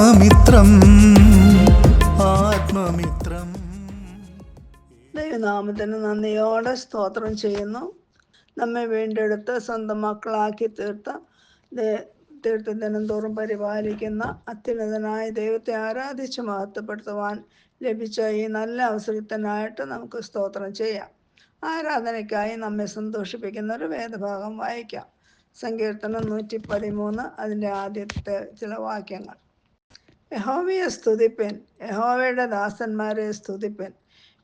ആത്മമിത്രം ആത്മമിത്രം. ദൈവനാമത്തിന് നന്ദിയോടെ സ്തോത്രം ചെയ്യുന്നു. നമ്മെ വീണ്ടെടുത്ത് സ്വന്തം മക്കളാക്കി തീർത്ത തീർത്ത ദിനം തോറും പരിപാലിക്കുന്ന അത്യുന്നതനായ ദൈവത്തെ ആരാധിച്ച് മഹത്വപ്പെടുത്തുവാൻ ലഭിച്ച ഈ നല്ല അവസരത്തിനായിട്ട് നമുക്ക് സ്തോത്രം ചെയ്യാം. ആരാധനയ്ക്കായി നമ്മെ സന്തോഷിപ്പിക്കുന്ന ഒരു വേദഭാഗം വായിക്കാം. സങ്കീർത്തനം നൂറ്റി പതിമൂന്ന് അതിന്റെ ആദ്യത്തെ ചില വാക്യങ്ങൾ. യഹോവയെ സ്തുതിപ്പൻ. യഹോവയുടെ ദാസന്മാരെ സ്തുതിപ്പൻ.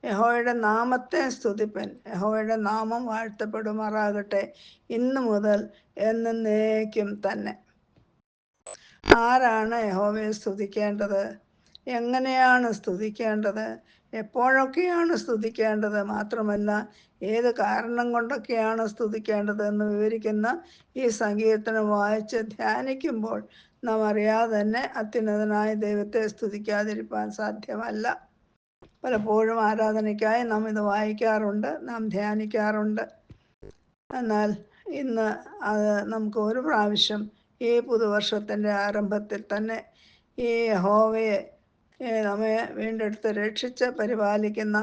യഹോയുടെ നാമത്തെ സ്തുതിപ്പൻ. യഹോയുടെ നാമം വാഴ്ത്തപ്പെടുമാറാകട്ടെ ഇന്നു മുതൽ എന്നേക്കും തന്നെ. ആരാണ് യഹോവയെ സ്തുതിക്കേണ്ടത്? എങ്ങനെയാണ് സ്തുതിക്കേണ്ടത്? എപ്പോഴൊക്കെയാണ് സ്തുതിക്കേണ്ടത്? മാത്രമല്ല ഏത് കാരണം കൊണ്ടൊക്കെയാണ് സ്തുതിക്കേണ്ടത് എന്ന് വിവരിക്കുന്ന ഈ സങ്കീർത്തനം വായിച്ച് ധ്യാനിക്കുമ്പോൾ നാം അറിയാതെ തന്നെ അത്യുന്നതനായ ദൈവത്തെ സ്തുതിക്കാതിരിക്കാൻ സാധ്യമല്ല. പലപ്പോഴും ആരാധനയ്ക്കായി നാം ഇത് വായിക്കാറുണ്ട് നാം ധ്യാനിക്കാറുണ്ട്. എന്നാൽ ഇന്ന് അത് നമുക്ക് ഒരു പ്രാവശ്യം ഈ പുതുവർഷത്തിന്റെ ആരംഭത്തിൽ തന്നെ ഈ യഹോവയെ ഏ, നമ്മെ വീണ്ടെടുത്ത് രക്ഷിച്ച് പരിപാലിക്കുന്ന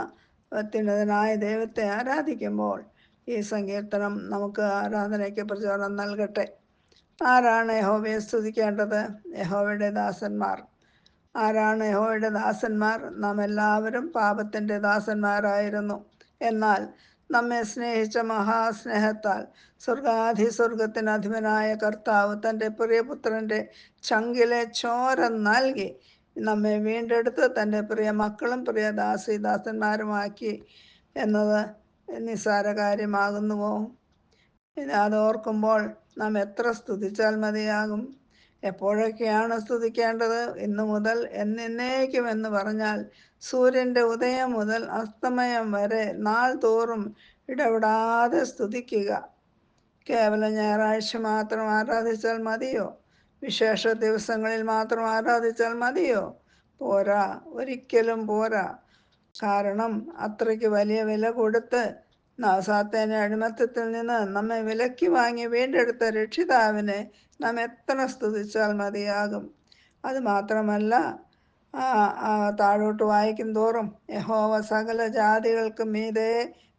അത്യുന്നതനായ ദൈവത്തെ ആരാധിക്കുമ്പോൾ ഈ സങ്കീർത്തനം നമുക്ക് ആരാധനയ്ക്ക് പ്രചോദനം നൽകട്ടെ. ആരാണ് യഹോവയെ സ്തുതിക്കേണ്ടത്? യഹോവയുടെ ദാസന്മാർ. ആരാണ് യഹോവയുടെ ദാസന്മാർ? നാം എല്ലാവരും പാപത്തിന്റെ ദാസന്മാരായിരുന്നു. എന്നാൽ നമ്മെ സ്നേഹിച്ച മഹാസ്നേഹത്താൽ സ്വർഗാധി സ്വർഗത്തിന് അധിപനായ കർത്താവ് തന്റെ പ്രിയപുത്രന്റെ ചങ്കിലെ ചോര നൽകി നമ്മെ വീണ്ടെടുത്ത് തന്റെ പ്രിയ മക്കളും പ്രിയ ദാസി ദാസന്മാരുമാക്കി എന്നത് നിസ്സാര കാര്യമാകുന്നുവോ അതോർക്കുമ്പോൾ നാം എത്ര സ്തുതിച്ചാൽ മതിയാകും? എപ്പോഴൊക്കെയാണ് സ്തുതിക്കേണ്ടത്? ഇന്നു മുതൽ എന്നേക്കും എന്ന് പറഞ്ഞാൽ സൂര്യന്റെ ഉദയം മുതൽ അസ്തമയം വരെ നാൾ തോറും ഇടപെടാതെ സ്തുതിക്കുക. കേവലം ഞായറാഴ്ച മാത്രം ആരാധിച്ചാൽ മതിയോ? വിശേഷ ദിവസങ്ങളിൽ മാത്രം ആരാധിച്ചാൽ മതിയോ? പോരാ ഒരിക്കലും പോരാ. കാരണം അത്രയ്ക്ക് വലിയ വില കൊടുത്ത് നാസാത്തേനെ അടിമത്തത്തിൽ നിന്ന് നമ്മെ വിലക്കി വാങ്ങി വീണ്ടെടുത്ത രക്ഷിതാവിനെ നാം എത്ര സ്തുതിച്ചാൽ മതിയാകും? അത് മാത്രമല്ല താഴോട്ട് വായിക്കും തോറും യഹോവ സകല ജാതികൾക്കും മീതേ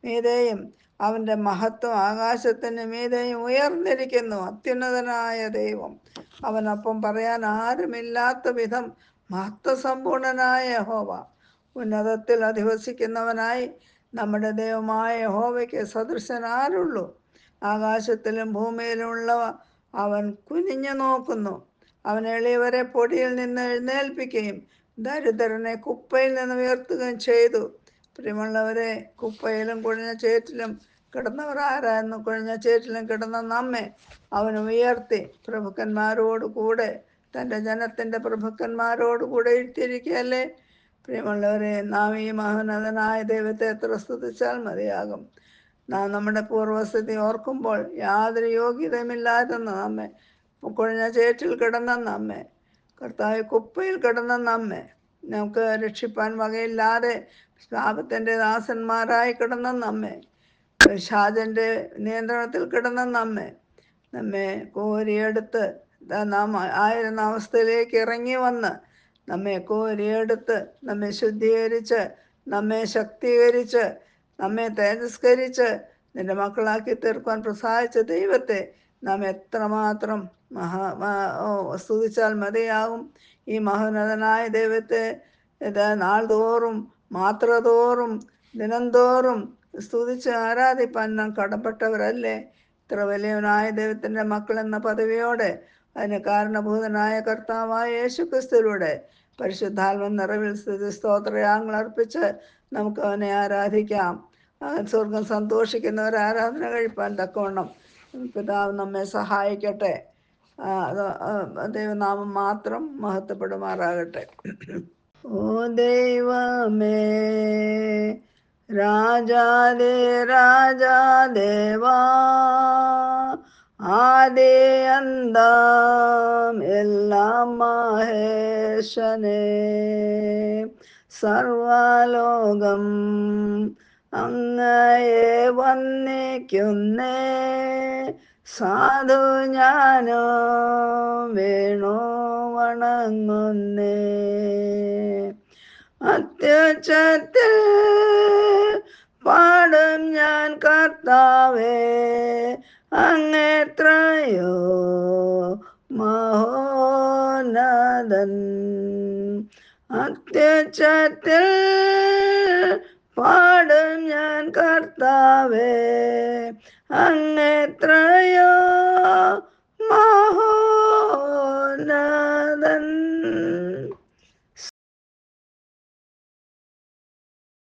മീതേയും അവന്റെ മഹത്വം ആകാശത്തിന് മീതേയും ഉയർന്നിരിക്കുന്നു അത്യുന്നതനായ ദൈവം. അവനൊപ്പം പറയാൻ ആരുമില്ലാത്ത വിധം മഹത്വസമ്പൂർണനായ യഹോവ. ഉന്നതത്തിൽ അധിവസിക്കുന്നവനായി നമ്മുടെ ദൈവമായ യഹോവയ്ക്ക് സദൃശൻ ആരുള്ളൂ ആകാശത്തിലും ഭൂമിയിലുമുള്ളവ അവൻ കുനിഞ്ഞു നോക്കുന്നു. അവൻ എളിയവരെ പൊടിയിൽ നിന്ന് എഴുന്നേൽപ്പിക്കുകയും ദരിദ്രനെ കുപ്പയിൽ നിന്ന് ഉയർത്തുകയും ചെയ്തു. പ്രിയമുള്ളവരെ കുപ്പയിലും കുഴഞ്ഞ ചേറ്റിലും കിടന്നവർ ആരായിരുന്നു കുഴഞ്ഞ ചേറ്റിലും കിടന്ന നമ്മെ അവൻ ഉയർത്തി പ്രഭുക്കന്മാരോട് കൂടെ തന്റെ ജനത്തിന്റെ പ്രഭുക്കന്മാരോട് കൂടെ ഇരുത്തിയിരിക്കുകയല്ലേ? പ്രിയമുള്ളവരെ നാം ഈ മഹോന്നതനായ ദൈവത്തെ എത്ര സ്തുതിച്ചാൽ മതിയാകും? നാം നമ്മുടെ പൂർവസ്ഥിതി ഓർക്കുമ്പോൾ യാതൊരു യോഗ്യതയുമില്ലാതെന്ന് നമ്മെ കുഴഞ്ഞ ചേറ്റിൽ കിടന്ന നമ്മെ കർത്താവ് കുപ്പയിൽ കിടന്ന നമ്മെ നമുക്ക് രക്ഷിപ്പാൻ വകയില്ലാതെ പാപത്തിന്റെ ദാസന്മാരായി കിടന്ന നമ്മെ ഷാജന്റെ നിയന്ത്രണത്തിൽ കിടന്ന നമ്മെ നമ്മെ കോരിയെടുത്ത് നാം ആയിരുന്ന അവസ്ഥയിലേക്ക് ഇറങ്ങി വന്ന് നമ്മെ കോരിയെടുത്ത് നമ്മെ ശുദ്ധീകരിച്ച് നമ്മെ ശക്തീകരിച്ച് നമ്മെ തേജസ്കരിച്ച് നിന്റെ മക്കളാക്കി തീർക്കുവാൻ പ്രസാദിച്ച ദൈവത്തെ നാം എത്രമാത്രം മഹാ സ്തുതിച്ചാൽ മതിയാകും. ഈ മഹോന്നതനായ ദൈവത്തെ ഇത് നാൾതോറും മാത്രതോറും ദിനംതോറും സ്തുതിച്ച് ആരാധിപ്പാൻ നാം കടപ്പെട്ടവരല്ലേ? ഇത്ര വലിയവനായ ദൈവത്തിന്റെ മക്കൾ എന്ന പദവിയോടെ അതിന് കാരണഭൂതനായ കർത്താവായ യേശു ക്രിസ്തുവിലൂടെ പരിശുദ്ധാത്മ നിറവിൽ സ്ഥിതി സ്തോത്രയാങ്ങൾ അർപ്പിച്ച് നമുക്ക് അവനെ ആരാധിക്കാം. സ്വർഗം സന്തോഷിക്കുന്ന ഒരു ആരാധന കഴിപ്പാൻ തക്കവണ്ണം പിതാവ് നമ്മെ സഹായിക്കട്ടെ. ദൈവനാമം മാത്രം മഹത്വപ്പെടുമാറാകട്ടെ. ഓ ദൈവമേ രാജാദേ രാജാദേവാ ആദേ അന്താം എല്ലാം മഹേശനെ. സർവലോകം അങ്ങയെ വന്ദിക്കുന്നേ. സാധു ഞാനോ വേണോ വണങ്ങുന്നേ. അത്യുച്ചത്തിൽ പാടും ഞാൻ കർത്താവേ അങ്ങേത്രയോ മഹോനദൻ അത്യുച്ചത്തിൽ പാടും ഞാൻ കർത്താവേ അങ്ങെത്രയോ